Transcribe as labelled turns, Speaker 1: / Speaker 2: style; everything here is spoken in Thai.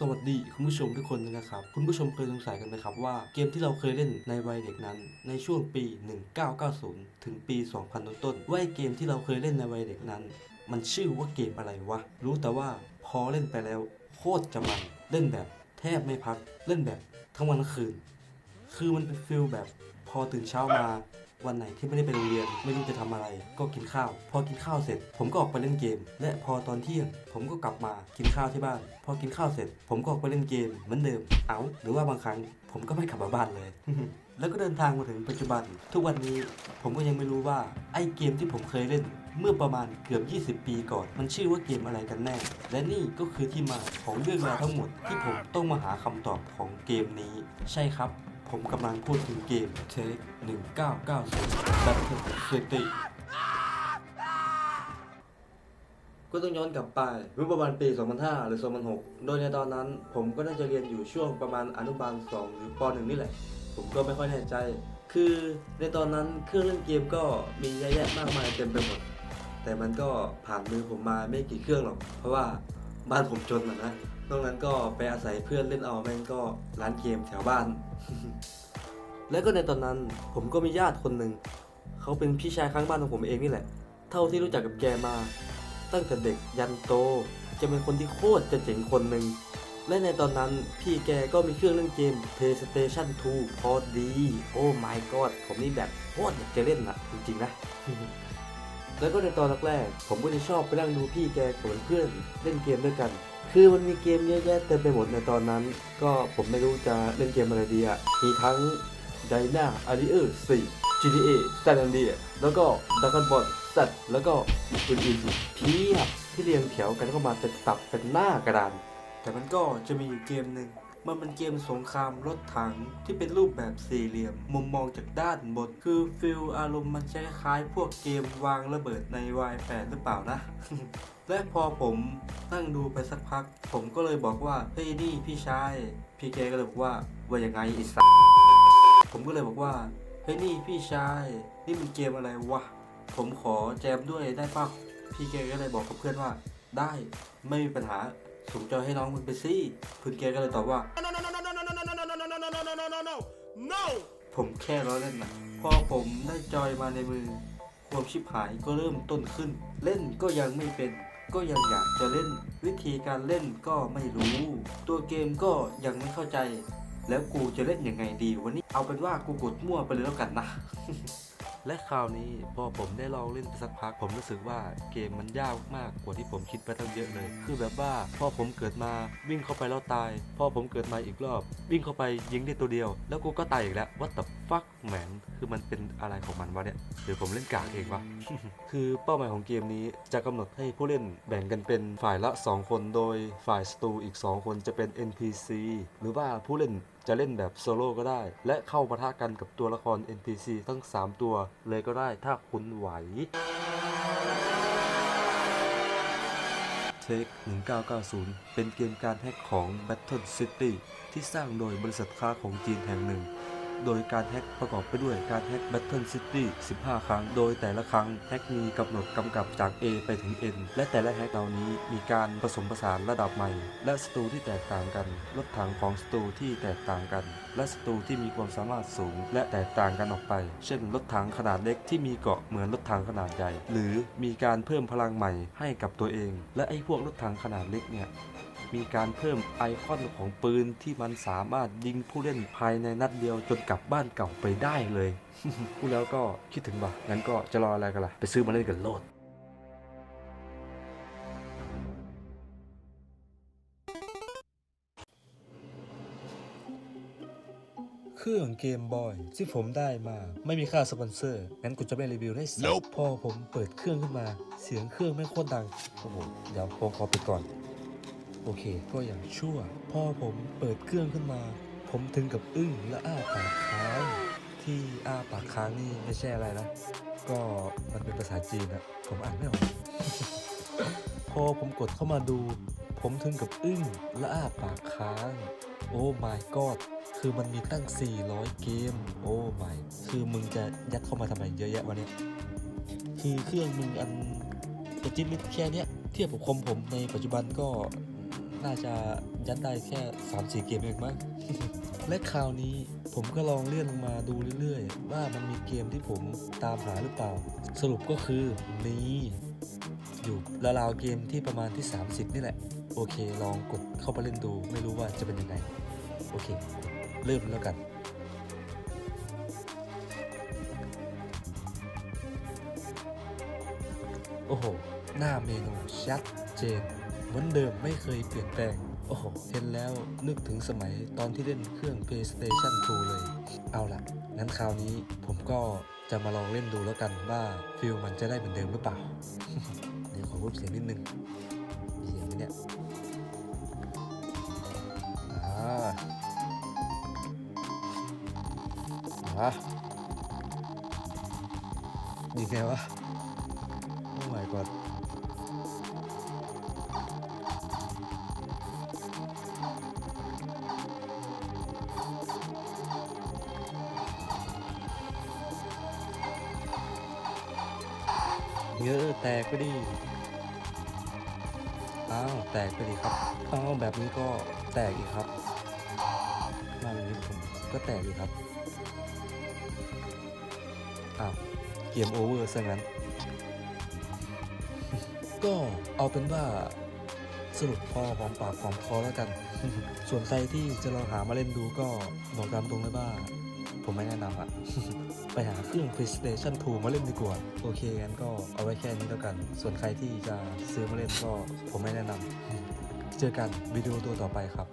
Speaker 1: สวัสดีคุณผู้ชมทุกคนเลยนะครับ คุณผู้ชมเคยสงสัยกันไหมครับว่าเกมที่เราเคยเล่นในวัยเด็กนั้น ในช่วงปี 1990 ถึงปี 2000 ต้นๆว่าเกมที่เราเคยเล่นในวัยเด็กนั้น มันชื่อว่าเกมอะไรวะ รู้แต่ว่าพอเล่นไปแล้วโคตรจะมัน เล่นแบบแทบไม่พัก เล่นแบบทั้งวันทั้งคืน คือมันเป็นฟิลแบบพอตื่นเช้ามา วันไหนที่ไม่ได้ไปโรงเรียนไม่รู้จะทำอะไร ก็กินข้าว พอกินข้าวเสร็จ ผมก็ออกไปเล่นเกม และพอตอนเที่ยง ผมก็กลับมากินข้าวที่บ้าน พอกินข้าวเสร็จ ผมก็ออกไปเล่นเกมเหมือนเดิม เอาหรือว่าบางครั้ง ผมก็ไม่กลับมาบ้านเลยแล้วก็เดินทางมาถึงปัจจุบัน ทุกวันนี้ผมก็ยังไม่รู้ว่าไอ้เกมที่ผมเคยเล่น เมื่อประมาณเกือบ 20 ปีก่อน มันชื่อว่าเกมอะไรกันแน่ และนี่ก็คือที่มาของเรื่องราวทั้งหมดที่ผมต้องมาหาคำตอบของเกมนี้ ใช่ครับ ผมกำลังพูดถึงเกม Take 1990 Battle City ก็ต้องย้อนกลับไปเมื่อประมาณปี 2005 หรือ 2006 โดยในตอนนั้นผมก็น่าจะเรียนอยู่ช่วงประมาณอนุบาล 2 หรือป .1 นี่แหละ ผมก็ไม่ค่อยแน่ใจ คือในตอนนั้นเครื่องเล่นเกมก็มีเยอะแยะมากมายเต็มไปหมด แต่มันก็ผ่านมือผมมาไม่กี่เครื่องหรอก เพราะว่าบ้านผมจนนะ นอกนั้นก็ไปอาศัยเพื่อนเล่นเอาแม่งก็ร้านเกมแถวบ้าน และก็ในตอนนั้นผมก็มีญาติคนหนึ่ง เขาเป็นพี่ชายข้างบ้านของผมเองนี่แหละ เท่าที่รู้จักกับแกมา ตั้งแต่เด็กยันโต จะเป็นคนที่โคตรจะเจ๋งคนหนึ่ง และในตอนนั้นพี่แกก็มีเครื่องเล่นเกม PlayStation 2 พอดี โอ้ my god ผมนี่แบบโคตรอยากจะเล่นนะจริงๆนะ แล้วก็ในตอนแรกๆผมก็จะชอบไปนั่งดูพี่แกกับเพื่อนเล่นเกมด้วยกัน คือมันมีเกมเยอะแยะเต็มไปหมดในตอนนั้น ก็ผมไม่รู้จะเล่นเกมอะไรดีอะมีทั้ง d y n a a r i e r 4 GTA San Andreas แล้วก็ Dragon Ball Z แล้วก็อื่นๆอีกเพียบที่เรียงแถวกันเข้ามาเป็นตับเป็นหน้ากระดาน แต่มันก็จะมีอยู่เกมหนึ่ง มันเป็นเกมสงครามรถถังที่เป็นรูปแบบสี่เหลี่ยม มุมมองจากด้านบน คือฟิลอารมณ์มันจะคล้ายๆพวกเกมวางระเบิดใน Y8 หรือเปล่านะ และพอผมนั่งดูไปสักพัก ผมก็เลยบอกว่า เฮ้ยนี่พี่ชาย พี่แกก็เลยบอกว่าว่ายังไงอิสผมก็เลยบอกว่า เฮ้ยนี่พี่ชาย นี่มันเกมอะไรวะ ผมขอแจมด้วยได้ป่ะพี่แกก็เลยบอกกับเพื่อนว่า ได้ไม่มีปัญหา ถูกใจให้น้องมึงไปสิคุนแกก็เลยตอบว่า
Speaker 2: no
Speaker 1: ผมแค่ล้อเล่นนะพอผมได้จอยมาในมือ ความชิบหายก็เริ่มต้นขึ้น เล่นก็ยังไม่เป็น ก็ยังอยากจะเล่น วิธีการเล่นก็ไม่รู้ ตัวเกมก็ยังไม่เข้าใจ แล้วกูจะเล่นยังไงดีวันนี้เอาเป็นว่ากูกดมั่วไปเลยแล้วกันนะ และคราวนี้พอผมได้ลองเล่นไปสักพัก ผมรู้สึกว่าเกมมันยากมากกว่าที่ผมคิดไปตั้งเยอะเลย คือแบบว่าพอผมเกิดมาวิ่งเข้าไปแล้วตาย พอผมเกิดมาอีกรอบ วิ่งเข้าไปยิงได้ตัวเดียว แล้วกูก็ตายอีกแล้ววัตถุฟักแมงคือมันเป็นอะไรของมันวะเนี่ยหรือผมเล่นกากเองวะ คือเป้าหมายของเกมนี้จะกำหนดให้ผู้เล่นแบ่งกันเป็นฝ่ายละ 2 คนโดยฝ่ายศัตรูอีก 2 คนจะเป็น NPC หรือว่าผู้เล่นจะเล่นแบบโซโล่ก็ได้ และเข้าปะทะกันกับตัวละคร NPC ทั้ง 3 ตัว เลยก็ได้ถ้าคุณไหว Take 1990 เป็นเกมการแฮกของ Battle City ที่สร้างโดยบริษัทค้าของจีนแห่งหนึ่ง โดยการแฮกประกอบไปด้วยการแฮก Battle City 15 ครั้ง โดยแต่ละครั้งแฮกมีกำหนดกำกับจาก A ไปถึง N และแต่ละแฮกเหล่านี้มีการผสมผสานระดับใหม่ และศัตรูที่แตกต่างกันรถถังของศัตรูที่แตกต่างกัน และศัตรูที่มีความสามารถสูง และแตกต่างกันออกไป เช่นรถถังขนาดเล็กที่มีเกาะเหมือนรถถังขนาดใหญ่ หรือมีการเพิ่มพลังใหม่ให้กับตัวเอง และไอ้พวกรถถังขนาดเล็กเนี่ย มีการเพิ่มไอคอนของปืนที่มันสามารถยิงผู้เล่นภายในนัดเดียวจนกลับบ้านเก่าไปได้เลยพูดแล้วก็คิดถึงว่ะงั้นก็จะรออะไรกันล่ะ ไปซื้อมาเล่นกันโลดเครื่องเกมบอยที่ผมได้มาไม่มีค่าสปอนเซอร์งั้นกูจะไม่รีวิวได้สัก
Speaker 2: Nope
Speaker 1: พอผมเปิดเครื่องขึ้นมา เสียงเครื่องไม่โคตรดังโอ้โหเดี๋ยวผมขอปิดก่อน โอเค ก็อย่างชั่ว พอผมเปิดเครื่องขึ้นมา ผมถึงกับอึ้งและอ้าปากค้าง ที่อ้าปากค้างนี่ไม่ใช่อะไรนะ ก็มันเป็นภาษาจีนอะผมอ่านไม่ออก พอผมกดเข้ามาดู ผมถึงกับอึ้งและอ้าปากค้าง โอ้ my god คือมันมีตั้ง 400 เกม โอ้ my คือมึงจะยัดเข้ามาทำไมเยอะแยะวะเนี่ยคือเครื่องมึงอันกระจิตลิดแค่เนี้ย เทียบกับคอมผมในปัจจุบันก็ น่าจะจะได้แค่3 4เกมเองมั้ง และคราวนี้ผมก็ลองเลื่อนลงมาดูเรื่อยๆ ว่ามันมีเกมที่ผมตามหาหรือเปล่า สรุปก็คือนี่อยู่ราวๆเกมที่ประมาณที่ 30 นี่แหละ โอเค ลองกดเข้าไปเล่นดู ไม่รู้ว่าจะเป็นยังไง โอเค เริ่มแล้วกันโอ้โห หน้าเมนูชัดเจน เหมือนเดิมไม่เคยเปลี่ยนแปลง โอ้โห เห็นแล้วนึกถึงสมัยตอนที่เล่นเครื่อง PlayStation 2 เลย เอาล่ะ งั้นคราวนี้ผมก็จะมาลองเล่นดูแล้วกันว่าฟิลมันจะได้เหมือนเดิมหรือเปล่า เดี๋ยวขอรูปเสียงนิดนึง มีเสียงไหมเนี่ยอ่าอะดีไงวะโอ้ my god เยอะแตกไปดิอ้าวแตกไปดิครับอ้าวแบบนี้ก็แตกอีกครับมาแบบนี้ผมก็แตกอีกครับอ้าวเกมโอเวอร์ซะงั้น ก็เอาเป็นว่าสรุปพอหอมปากหอมคอแล้วกัน ส่วนใครที่จะลองหามาเล่นดูก็บอกตามตรงเลยว่า ผมไม่แนะนำอะ ไปหาเครื่อง PlayStation 2 มาเล่นดีกว่า โอเคงั้นก็เอาไว้แค่นี้แล้วกัน ส่วนใครที่จะซื้อมาเล่นก็ผมไม่แนะนำเจอกันวิดีโอตัวต่อไปครับ